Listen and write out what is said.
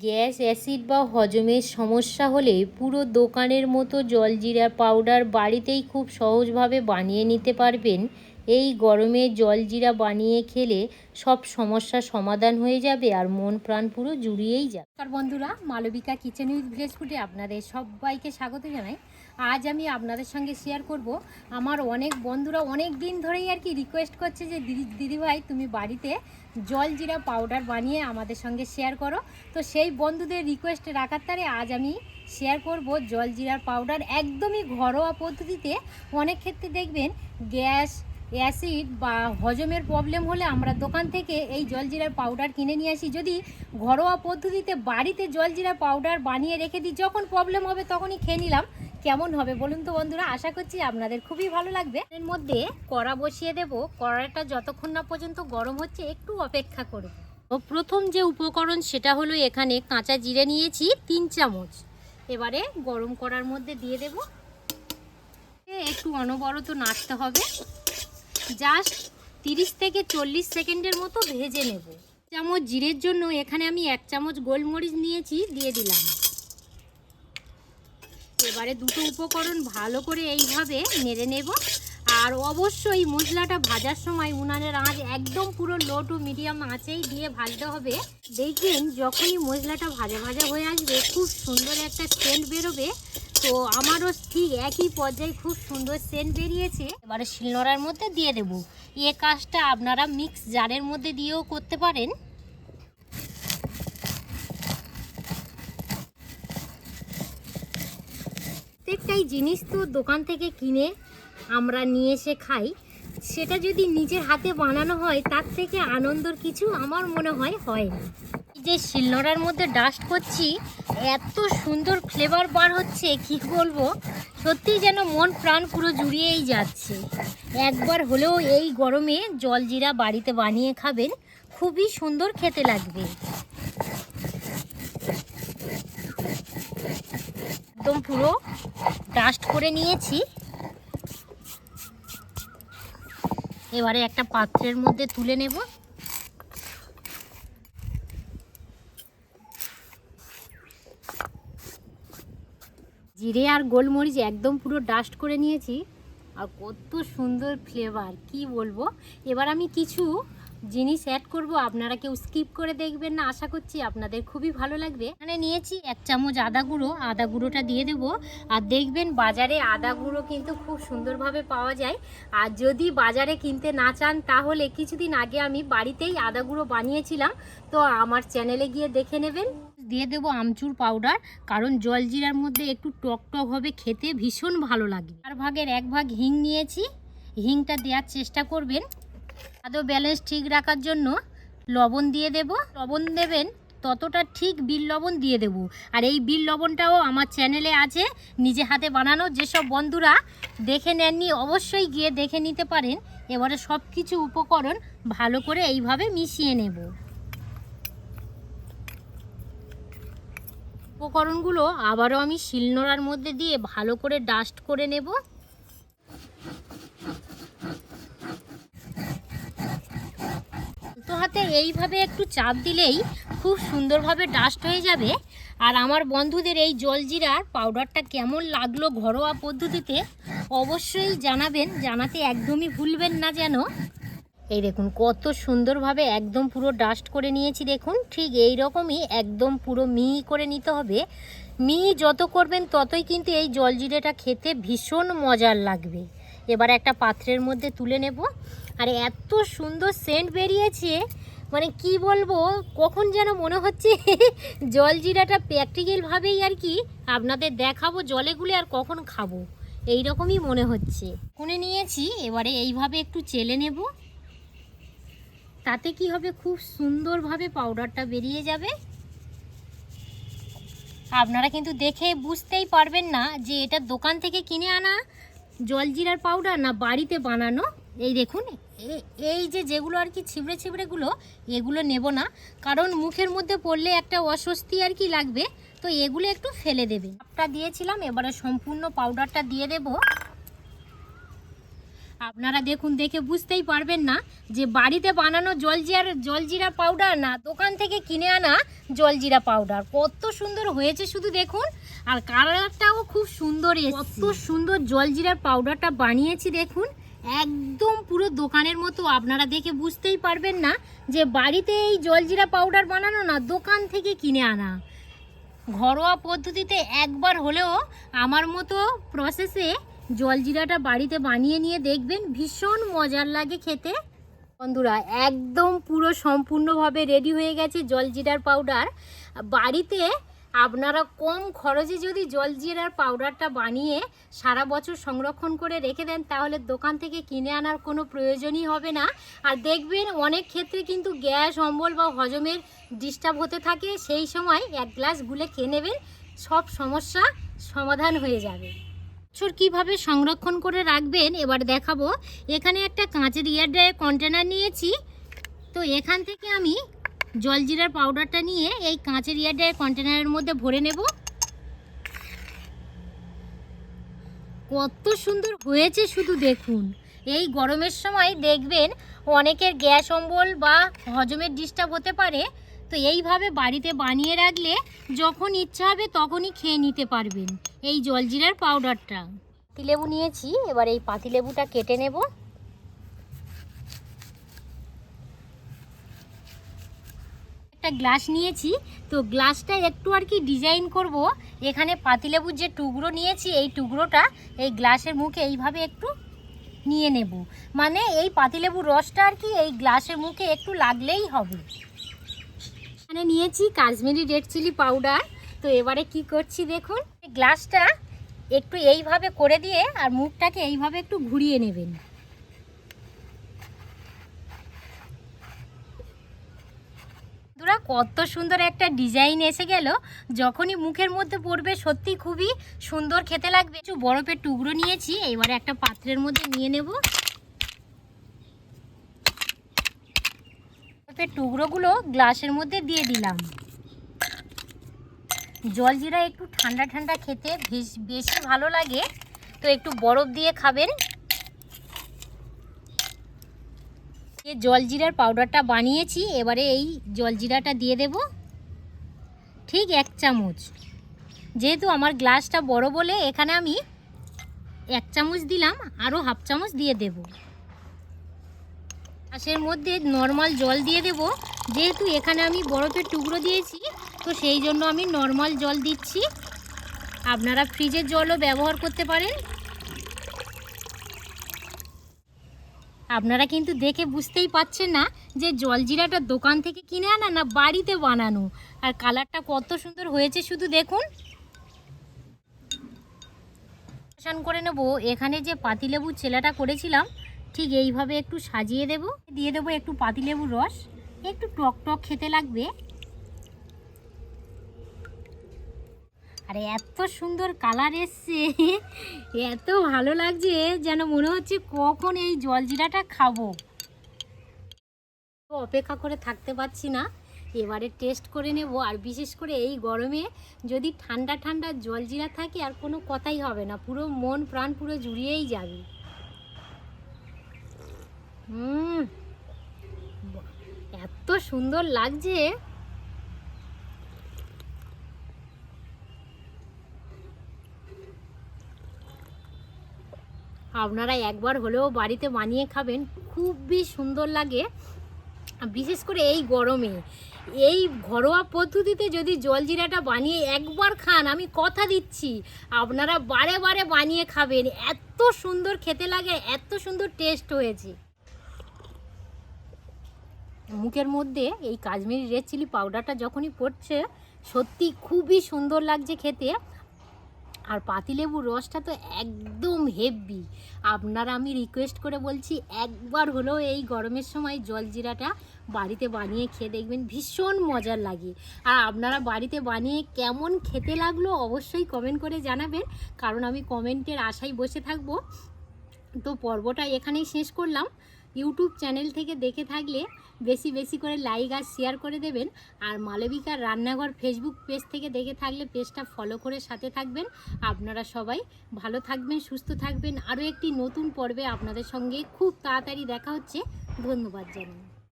Gas, acid বা হজমের সমস্যা হলে পুরো দোকানের মতো জলজিরা পাউডার বাড়িতেই খুব সহজভাবে বানিয়ে নিতে পারবেন। এই গরমে জলজিরা বানিয়ে খেলে সব সমস্যার সমাধান হয়ে যাবে আর মন প্রাণ পুরো জুড়িয়েই যাবে। নমস্কার বন্ধুরা, মালবিকা কিচেন উইথ ভিলেজ ফুডে আপনাদের সবাইকে স্বাগত জানাই। আজ আমি আপনাদের সঙ্গে শেয়ার করব। আমার অনেক বন্ধুরা অনেক দিন ধরেই আর কি রিকোয়েস্ট করছে যে, দিদি, দিদিভাই, তুমি বাড়িতে জলজিরা পাউডার বানিয়ে আমাদের সঙ্গে শেয়ার করো। তো সেই বন্ধুদের রিকোয়েস্ট রাখার তারে আজ আমি শেয়ার করব জলজিরার পাউডার একদমই ঘরোয়া পদ্ধতিতে। অনেক ক্ষেত্রে দেখবেন গ্যাস অ্যাসিড বা হজমের প্রবলেম হলে আমরা দোকান থেকে এই জলজিরার পাউডার কিনে নিয়ে আসি। যদি ঘরোয়া পদ্ধতিতে বাড়িতে জলজিরা পাউডার বানিয়ে রেখে দিই, যখন প্রবলেম হবে তখনই খেয়ে নিলাম। কেমন হবে বলুন তো বন্ধুরা? আশা করছি আপনাদের খুবই ভালো লাগবে। এর মধ্যে কড়া বসিয়ে দেব। কড়াটা যতক্ষণ না পর্যন্ত গরম হচ্ছে, একটু অপেক্ষা করব। তো প্রথম যে উপকরণ, সেটা হলো এখানে কাঁচা জিরে নিয়েছি, তিন চামচ। এবারে গরম করার মধ্যে দিয়ে দেব। একটু অনবরত নাড়তে হবে। জাস্ট তিরিশ থেকে চল্লিশ সেকেন্ডের মতো ভেজে নেব। চামচ জিরের জন্য এখানে আমি এক চামচ গোলমরিচ নিয়েছি, দিয়ে দিলাম। এবারে দুটো উপকরণ ভালো করে এইভাবে নেড়ে নেব। আর অবশ্যই মশলাটা ভাজার সময় উনানের আঁচ একদম পুরো লো টু মিডিয়াম আঁচেই দিয়ে ভাজতে হবে। দেখবেন যখনই মশলাটা ভাজা ভাজা হয়ে আসবে, খুব সুন্দর একটা সেন্ট বেরোবে। তো আমারও ঠিক একই পর্যায়ে খুব সুন্দর সেন্ট বেরিয়েছে। এবারে শিলনোড়ার মধ্যে দিয়ে দেব। এ কাজটা আপনারা মিক্স জারের মধ্যে দিয়েও করতে পারেন। প্রত্যেকটাই জিনিস তো দোকান থেকে কিনে আমরা নিয়ে এসে খাই। সেটা যদি নিজের হাতে বানানো হয়, তার থেকে আনন্দর কিছু আমার মনে হয় হয় না। যে শিলনোড়ার মধ্যে ডাস্ট করছি, এত সুন্দর ফ্লেভার বার হচ্ছে, কি বলব? সত্যি যেন মন প্রাণ পুরো জুড়িয়েই যাচ্ছে। একবার হলেও এই গরমে জলজিরা বাড়িতে বানিয়ে খাবেন, খুবই সুন্দর খেতে লাগবে। একদম পুরো ডাস্ট করে নিয়েছি। এবারে একটা পাত্রের মধ্যে তুলে নেব। জিরে আর গোলমরিচ একদম পুরো ডাস্ট করে নিয়েছি। আর কত সুন্দর ফ্লেভার কি বলব? এবার আমি কিছু জিনিস অ্যাড করব, আপনারা কেউ স্কিপ করে দেখবেন না, আশা করছি আপনাদের খুবই ভালো লাগবে। এখানে নিয়েছি এক চামচ আদা গুঁড়ো, আদা গুঁড়োটা দিয়ে দেবো। আর দেখবেন বাজারে আদা গুঁড়ো কিন্তু খুব সুন্দরভাবে পাওয়া যায়। আর যদি বাজারে কিনতে না চান, তাহলে কিছুদিন আগে আমি বাড়িতেই আদা গুঁড়ো বানিয়েছিলাম। তো আমার চ্যানেলে গিয়ে দেখে নেবেন। দিয়ে দেবো আমচুর পাউডার কারণ জলজিরার মধ্যে একটু টক টক হবে, খেতে ভীষণ ভালো লাগে চার ভাগের এক ভাগ হিং নিয়েছি, হিংটা দেওয়ার চেষ্টা করবেন। আদৌ ব্যালেন্স ঠিক রাখার জন্য লবণ দিয়ে দেব। লবণ দেবেন, ততটা ঠিক বিল লবণ দিয়ে দেব। আর এই বিল লবণটাও আমার চ্যানেলে আছে, নিজে হাতে বানানো, যেসব বন্ধুরা দেখে নেননি অবশ্যই গিয়ে দেখে নিতে পারেন। এবারে সব কিছু উপকরণ ভালো করে এইভাবে মিশিয়ে নেব। উপকরণগুলো আবারও আমি শিলনোড়ার মধ্যে দিয়ে ভালো করে ডাস্ট করে নেব। তো হাতে এইভাবে একটু চাপ দিলেই খুব সুন্দরভাবে ডাস্ট হয়ে যাবে। আর আমার বন্ধুদের এই জলজিরার পাউডারটা কেমন লাগল ঘরোয়া পদ্ধতিতে অবশ্যই জানাবেন, জানাতে একদমই ভুলবেন না যেন। এই দেখুন, কত সুন্দরভাবে একদম পুরো ডাস্ট করে নিয়েছি দেখুন। ঠিক এই রকমই একদম পুরো মিহি করে নিতে হবে। মিহি যত করবেন ততই কিন্তু এই জলজিরেটা খেতে ভীষণ মজার লাগবে। এবার একটা পাত্রের মধ্যে তুলে নেব। আর এত সুন্দর সেন্ট বেরিয়েছে মানে কি বলব, কখন যেন মনে হচ্ছে জলজিরাটা প্র্যাকটিক্যালভাবেই আর কি আপনাদের দেখাবো জলে গুলে আর কখন খাব। এই রকমই মনে হচ্ছে। কোনে নিয়েছি, এবারে এইভাবে একটু চেলে নেব। তাতে কি হবে? খুব সুন্দরভাবে পাউডারটা বেরিয়ে যাবে। আপনারা কিন্তু দেখে বুঝতেই পারবেন না যে এটা দোকান থেকে কিনে আনা জলজিরার পাউডার না বাড়িতে বানানো। এই দেখুন এই যে যেগুলো আর কি ছিবড়ে ছিবড়েগুলো এগুলো নেব না। কারণ মুখের মধ্যে পড়লে একটা অস্বস্তি আর কি লাগবে। তো এগুলো একটু ফেলে দেবে আপটা দিয়েছিলাম, এবারে সম্পূর্ণ পাউডারটা দিয়ে দেব। আপনারা দেখুন দেখে বুঝতেই পারবেন না যে বাড়িতে বানানো জলজিরার জলজিরা পাউডার না দোকান থেকে কিনে আনা জলজিরা পাউডার কত সুন্দর হয়েছে শুধু দেখুন। আর কালারটাও খুব সুন্দর কত সুন্দর জলজিরার পাউডারটা বানিয়েছি দেখুন। একদম পুরো দোকানের মতো। আপনারা দেখে বুঝতেই পারবেন না যে বাড়িতে এই জলজিরা পাউডার বানানো না দোকান থেকে কিনে আনা। ঘরোয়া পদ্ধতিতে একবার হলেও আমার মতো প্রসেসে জলজিরাটা বাড়িতে বানিয়ে নিয়ে দেখবেন ভীষণ মজার লাগে খেতে। বন্ধুরা, একদম পুরো সম্পূর্ণভাবে রেডি হয়ে গেছে জলজিরার পাউডার বাড়িতে আপনারা কম খরচে যদি জলজিরার পাউডারটা বানিয়ে সারা বছর সংরক্ষণ করে রেখে দেন, তাহলে দোকান থেকে কিনে আনার কোনো প্রয়োজনই হবে না। আর দেখবেন অনেক ক্ষেত্রে কিন্তু গ্যাস, অম্বল বা হজমের ডিস্টার্ব হতে থাকে। সেই সময় এক গ্লাস গুলে খেয়ে নেবেন, সব সমস্যা সমাধান হয়ে যাবে। বছর কীভাবে সংরক্ষণ করে রাখবেন এবার দেখাবো। এখানে একটা কাঁচের ইয়ার ড্রায়ার কন্টেনার নিয়েছি। তো এখান থেকে আমি জলজিরার পাউডারটা নিয়ে এই কাঁচের ইয়ার ড্রায়ার কন্টেনারের মধ্যে ভরে নেব। কত সুন্দর হয়েছে শুধু দেখুন। এই গরমের সময় দেখবেন অনেকের গ্যাস অম্বল বা হজমের ডিস্টার্ব হতে পারে। তো এইভাবে বাড়িতে বানিয়ে রাখলে যখন ইচ্ছা হবে তখনই খেয়ে নিতে পারবেন। এই জলজিরার পাউডারটা পাতিলেবু নিয়েছি, এবার এই পাতিলেবুটা কেটে নেব। একটা গ্লাস নিয়েছি, তো গ্লাসটা একটু আর কি ডিজাইন করব। এখানে পাতিলেবুর যে টুকরো নিয়েছি, এই টুকরোটা এই গ্লাসের মুখে এইভাবে একটু নিয়ে নেব। মানে এই পাতিলেবুর রসটা আর কি এই গ্লাসের মুখে একটু লাগলেই হবে। এখানে নিয়েছি কাশ্মীরি রেড চিলি পাউডার। তো এবারে কি করছি দেখুন গ্লাসটা একটু এইভাবে করে দিয়ে আর মুখটাকে এইভাবে একটু ঘুরিয়ে নেবেন। কত সুন্দর একটা ডিজাইন এসে গেল। যখনই মুখের মধ্যে পড়বে সত্যি খুবই সুন্দর খেতে লাগবে। কিছু বরফের টুকরো নিয়েছি, এবারে একটা পাত্রের মধ্যে নিয়ে নেব। বরফের টুকরোগুলো গ্লাসের মধ্যে দিয়ে দিলাম। জলজিরা একটু ঠান্ডা ঠান্ডা খেতে বেশ- বেশি ভালো লাগে। তো একটু বরফ দিয়ে খাবেন। যে জলজিরার পাউডারটা বানিয়েছি, এবারে এই জলজিরাটা দিয়ে দেব। ঠিক এক চামচ। যেহেতু আমার গ্লাসটা বড় বলে এখানে আমি এক চামচ দিলাম আরও হাফ চামচ দিয়ে দেব। গ্লাসের মধ্যে নর্মাল জল দিয়ে দেব। যেহেতু এখানে আমি বরফের টুকরো দিয়েছি, তো সেই জন্য আমি নর্মাল জল দিচ্ছি। আপনারা ফ্রিজের জলও ব্যবহার করতে পারেন। আপনারা কিন্তু দেখে বুঝতেই পাচ্ছেন না যে জলজিরাটা দোকান থেকে কিনে আনা না বাড়িতে বানানো। আর কালারটা কত সুন্দর হয়েছে শুধু দেখুন। করে নেব। এখানে যে পাতিলেবু ছেলাটা করেছিলাম ঠিক এইভাবে একটু সাজিয়ে দেব। দিয়ে দেবো একটু পাতিলেবুর রস। একটু টক টক খেতে লাগবে। আর এত সুন্দর কালার এসছে। এত ভালো লাগছে যেন মনে হচ্ছে কখন এই জলজিরাটা খাব। অপেক্ষা করে থাকতে পারছি না। এবারে টেস্ট করে নেব। আর বিশেষ করে এই গরমে যদি ঠান্ডা ঠান্ডা জলজিরা থাকে আর কোনো কথাই হবে না। পুরো মন প্রাণ পুরো জুড়িয়েই যাবে। হুম। এত সুন্দর লাগছে। আপনারা একবার হলেও বাড়িতে বানিয়ে খাবেন, খুবই সুন্দর লাগে। বিশেষ করে এই গরমে। এই ঘরোয়া পদ্ধতিতে যদি জলজিরাটা বানিয়ে একবার খান, আমি কথা দিচ্ছি, আপনারা বারে বারে বানিয়ে খাবেন। এত সুন্দর খেতে লাগে, এত সুন্দর টেস্ট হয়েছে। মুখের মধ্যে এই কাশ্মীরি রেড চিলি পাউডারটা যখনই পড়ছে, সত্যি খুবই সুন্দর লাগছে খেতে। আর পাতিলেবুর রসটা তো একদম হেভি। আপনারা আমি রিকোয়েস্ট করে বলছি, একবার হলেও এই গরমের সময় জলজিরাটা বাড়িতে বানিয়ে খেয়ে দেখবেন, ভীষণ মজার লাগে। আর আপনারা বাড়িতে বানিয়ে কেমন খেতে লাগল অবশ্যই কমেন্ট করে জানাবেন, কারণ আমি কমেন্টের আশায় বসে থাকব। তো পর্বটা এখানেই শেষ করলাম। ইউটিউব চ্যানেল থেকে দেখে থাকলে বেশি বেশি করে লাইক আর শেয়ার করে দেবেন। আর মালবিকার রান্নাঘর ফেসবুক পেজ থেকে দেখে থাকলে পেজটা ফলো করে সাথে থাকবেন। আপনারা সবাই ভালো থাকবেন, সুস্থ থাকবেন। আরও একটি নতুন পর্বে আপনাদের সঙ্গে খুব তাড়াতাড়ি দেখা হচ্ছে। ধন্যবাদ জানাই।